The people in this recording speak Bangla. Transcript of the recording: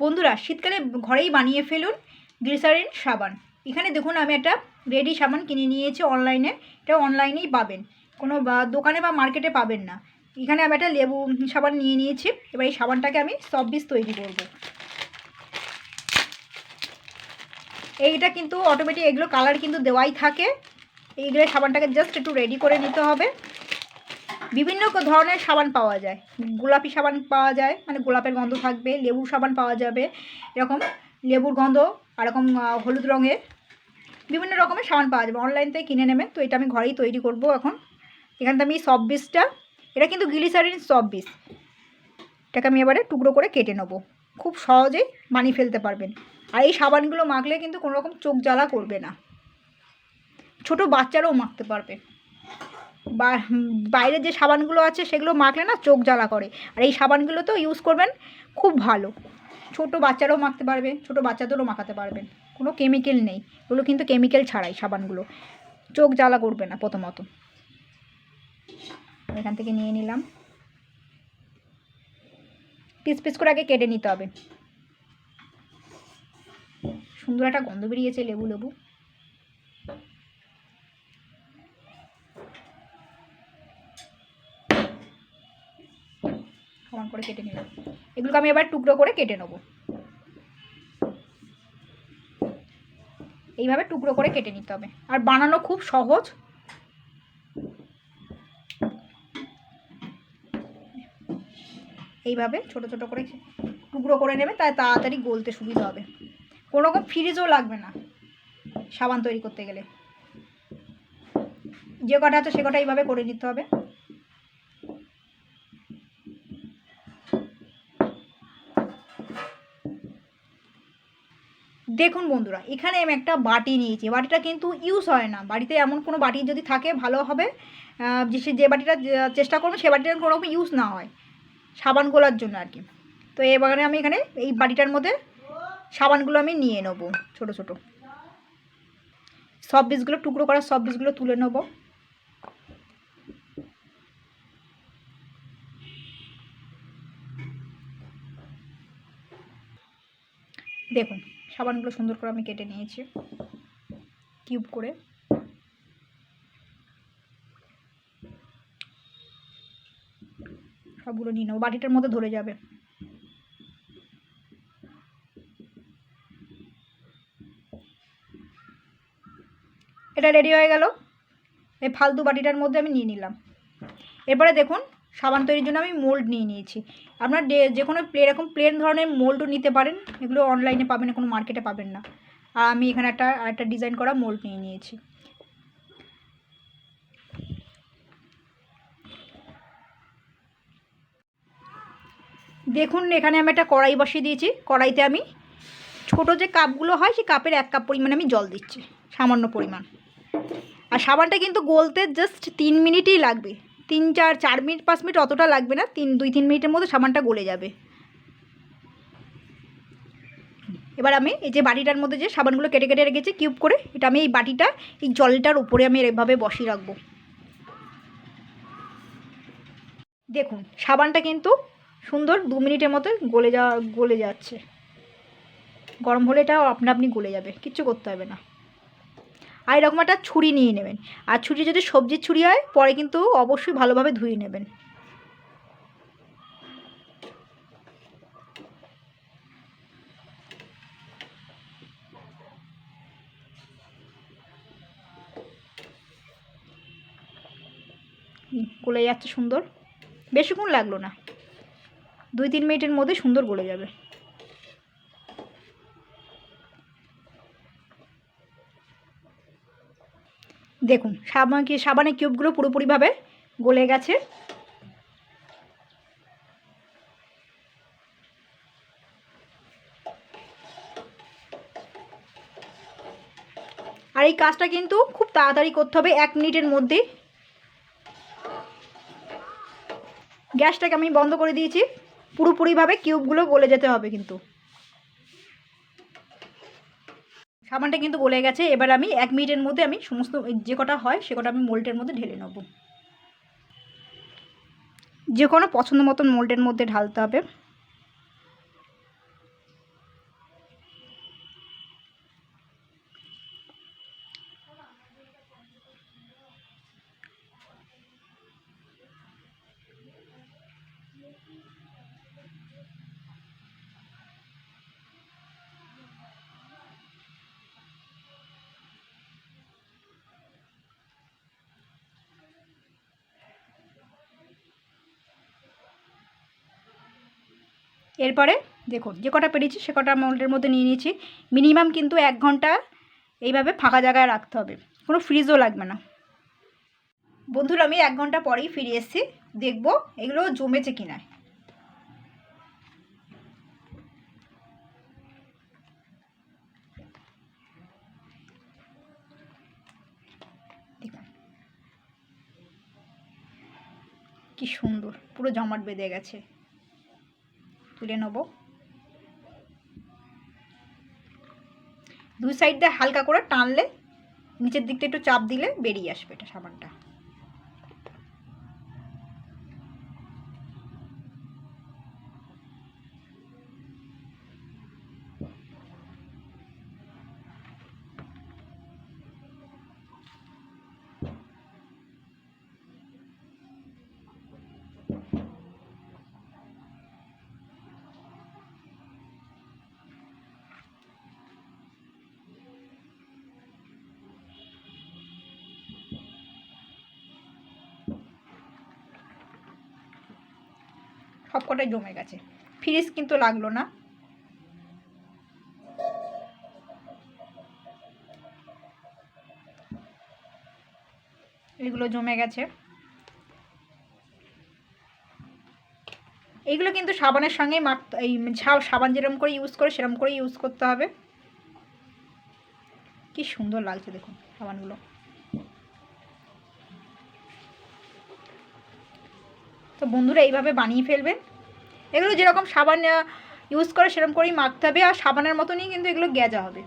বন্ধুরা, শীতকালে ঘরেই বানিয়ে ফেলুন গ্লিসারিন সাবান। এখানে দেখুন, আমি একটা রেডি সাবান কিনে নিয়েছি অনলাইনে। এটা অনলাইনেই পাবেন। কোনো দোকানে বা মার্কেটে পাবেন না। এখানে আমি একটা লেবু সাবান নিয়ে নিয়েছি। এবার এই সাবানটাকে আমি সব বিষ তৈরি করব। এইটা কিন্তু অটোমেটিক এগুলো কালার কিন্তু দেওয়াই থাকে। এইগুলো সাবানটাকে জাস্ট একটু রেডি করে নিতে হবে। বিভিন্ন ধরনের সাবান পাওয়া যায়। গোলাপি সাবান পাওয়া যায় মানে গোলাপের গন্ধ থাকবে লেবু সাবান পাওয়া যাবে, এরকম লেবুর গন্ধ এরকম হলুদ রঙের বিভিন্ন রকমের সাবান পাওয়া যাবে। অনলাইন থেকে কিনে নেবে তো এটা আমি ঘরেই তৈরি করব এখন। এখান থেকে আমি সব বিষটা এটা কিন্তু গ্লিসারিন সব বিষ এটাকে আমি এবারে টুকরো করে কেটে নেব। খুব সহজেই বানিয়ে ফেলতে পারবেন। আর এই সাবানগুলো মাখলে কিন্তু কোনো রকম চোখ জ্বালা করবে না। ছোট বাচ্চারাও মাখতে পারবে। বা হুম, বাইরের যে সাবানগুলো আছে সেগুলো মাখলে না চোখ জ্বালা করে। আর এই সাবানগুলো তো ইউজ করবেন খুব ভালো। ছোট বাচ্চারাও মাখতে পারবে ছোট বাচ্চাদেরও মাখাতে পারবেন। কোনো কেমিক্যাল নেই। এগুলো কিন্তু কেমিক্যাল ছাড়াই সাবানগুলো। চোখ জ্বালা করবে না প্রথমত। এখান থেকে নিয়ে নিলাম। পিস পিস করে আগে কেটে নিতে হবে। সুন্দর একটা গন্ধ বেরিয়েছে লেবু লেবু। সমান করে কেটে নিলাম। এগুলোকে আমি এবার টুকরো করে কেটে নেব। এইভাবে টুকরো করে কেটে নিতে হবে। আর বানানো খুব সহজ। এইভাবে ছোট ছোট করে টুকরো করে নেবে, তাই তাড়াতাড়ি গলতে সুবিধা হবে। কোনো রকম ফ্রিজও লাগবে না সাবান তৈরি করতে গেলে। যে কটা আছে সে কটা এইভাবে করে নিতে হবে। দেখুন বন্ধুরা, এখানে আমি একটা বাটি নিয়েছি। বাটিটা কিন্তু ইউজ হয় না। বাড়িতে এমন কোনো বাটি যদি থাকে, ভালো হবে। যে যে বাটিটা চেষ্টা করব, সে বাটিটা কোনো রকম ইউজ না হয়। সাবান গোলার জন্য আর কি। তো এবারে আমি এখানে এই বাটিটার মধ্যে সাবানগুলো আমি নিয়ে নেব, ছোট ছোট। সব বীজগুলো টুকরো করা সব বীজগুলো তুলে নেব। দেখুন সাবানগুলো সুন্দর করে আমি কেটে নিয়েছি। কিউব করে। সবগুলো নিয়ে নেব। বাটিটার মধ্যে ধরে যাবে। এটা রেডি হয়ে গেল। এই ফালতু বাটিটার মধ্যে আমি নিয়ে নিলাম। এরপরে দেখুন সাবান তৈরির জন্য আমি মোল্ড নিয়ে নিয়েছি। আপনার যে- কোনো এরকম প্লেন ধরনের মোল্ডও নিতে পারেন। এগুলো অনলাইনে পাবেন, কোনো মার্কেটে পাবেন না। আর আমি এখানে একটা একটা ডিজাইন করা মোল্ড নিয়ে নিয়েছি। দেখুন, এখানে আমি একটা কড়াই বসিয়ে দিয়েছি। কড়াইতে আমি ছোট যে কাপগুলো হয়, সেই কাপের এক কাপ পরিমাণে আমি জল দিচ্ছি, সামান্য পরিমাণ। আর সাবানটা কিন্তু গলতে জাস্ট তিন মিনিটই লাগবে। তিন, চার চার মিনিট, পাঁচ মিনিট অতটা লাগবে না, তিন, দুই, তিন মিনিটের মধ্যে সাবানটা গলে যাবে। এবার আমি এই যে বাটিটার মধ্যে যে সাবানগুলো কেটে কেটে রেখেছি, কিউব করে, এটা আমি এই বাটিটা, এই জলটার উপরে আমি এভাবে বসিয়ে রাখব। দেখুন, সাবানটা কিন্তু সুন্দর দু মিনিটের মতো গলে যা, গলে যাচ্ছে। গরম হলে এটা আপনা আপনি গলে যাবে, কিচ্ছু করতে হবে না। আর এরকম একটা ছুরি নিয়ে নেবেন। আর ছুরি যদি সবজির ছুরি হয়, পরে কিন্তু অবশ্যই ভালোভাবে ধুয়ে নেবেন। গলে যাচ্ছে সুন্দর। বেশিক্ষণ লাগল না। দুই তিন মিনিটের মধ্যে সুন্দর গলে যাবে। দেখুন, সাবান কি, সাবানের কিউবগুলো পুরোপুরিভাবে গলে গেছে। আর এই কাজটা কিন্তু খুব তাড়াতাড়ি করতে হবে, এক মিনিটের মধ্যেই গ্যাসটাকে আমি বন্ধ করে দিয়েছি, পুরোপুরিভাবে কিউবগুলো গলে যেতে হবে কিন্তু। সাবানটা কিন্তু গলে গেছে। এবার আমি এক মিনিটের মধ্যে আমি সমস্ত যে কটা হয়, সে কটা আমি মোল্টের মধ্যে ঢেলে নেব। যে কোনো পছন্দ মতন মোল্টের মধ্যে ঢালতে হবে। এরপরে দেখুন, যে কটা পেরেছি সে কটা মোল্ডের মধ্যে নিয়ে নিয়েছি। মিনিমাম কিন্তু এক ঘণ্টা এইভাবে ফাঁকা জায়গায় রাখতে হবে। কোনো ফ্রিজও লাগবে না। বন্ধুরা, আমি এক ঘণ্টা পরেই ফিরে এসেছি। দেখব এগুলো জমেছে কিনা। দেখুন। কি সুন্দর, পুরো জমাট বেঁধে গেছে। তুলে নেব। দুই সাইড দিয়ে হালকা করে টানলে, নিচের দিকটা একটু চাপ দিলে বেরিয়ে আসবে এটা সাবানটা সবকটাই জমে গেছে। ফ্রিজ কিন্তু লাগল না। এগুলো জমে গেছে। এইগুলো কিন্তু সাবানের সঙ্গেই মাখতে, এই সাবান যেরকম করে ইউজ করে সেরকম করে ইউজ করতে হবে। কি সুন্দর লাগছে দেখুন সাবানগুলো। তো বন্ধুরা এইভাবে বানিয়ে ফেলবেন। এগুলো যেরকম সাবান ইউজ করে সেরকম করেই মাখতে হবে আর সাবানের মতনই কিন্তু এগুলো গেজা হবে।